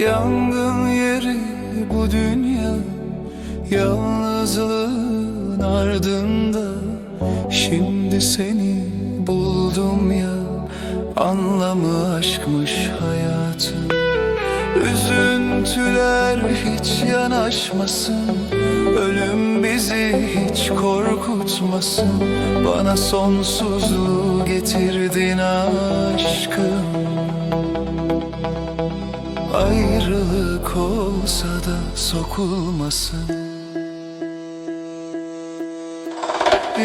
Yangın yeri bu dünya Yalnızlığın ardında. Şimdi seni buldum ya Anlamı aşkmış hayatın. Üzüntüler hiç yanaşmasın. Ölüm bizi hiç korkutmasın. Bana sonsuzluğu getirdin aşkım. Ayrılık olsa da sokulmasın.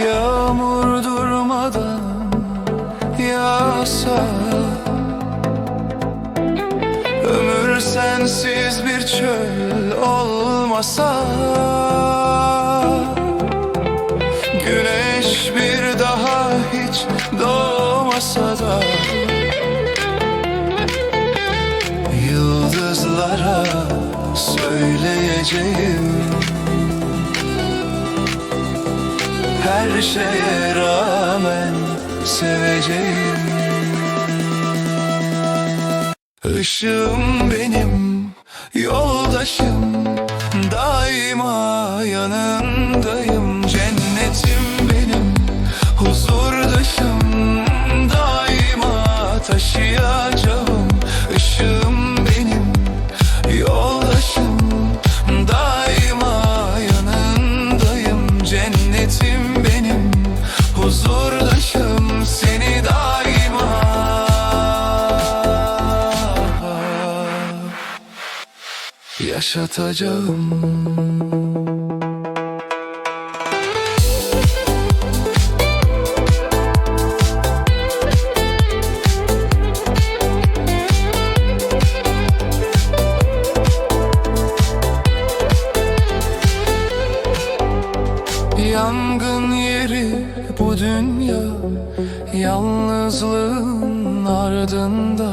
Yağmur durmadan yağsa Ömür sensiz bir çöl olmasa. Güneş bir daha hiç doğmasa da. Yıldızlara söyleyeceğim. Her şeye rağmen seveceğim. Işığım benim, yoldaşım. Daima yanındayım yaşatacağım Yangın yeri bu dünya Yalnızlığın ardında.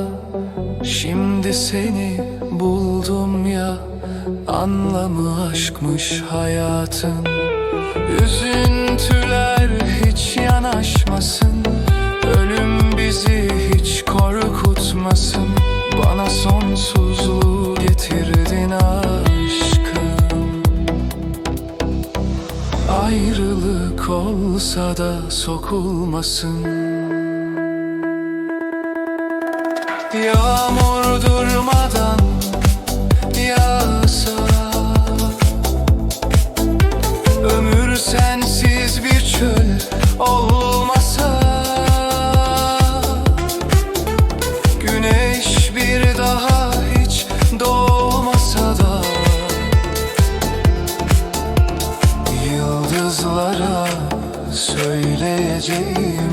Şimdi seni buldum ya Anlamı aşkmış hayatın. Üzüntüler hiç yanaşmasın Ayrılık olsa da sokulmasın. Yağmur söyleyeceğim.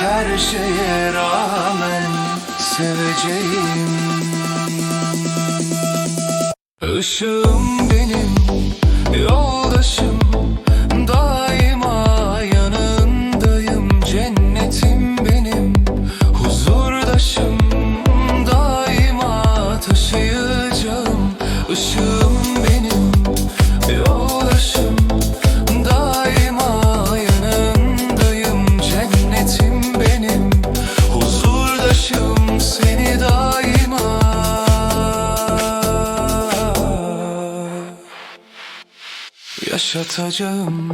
Her şeye rağmen seveceğim. Işığım benim, yoldaşım. Daima yanındayım. Cennetim benim, huzurdaşım. Daima taşıyacağım. Işığım yaşatacağım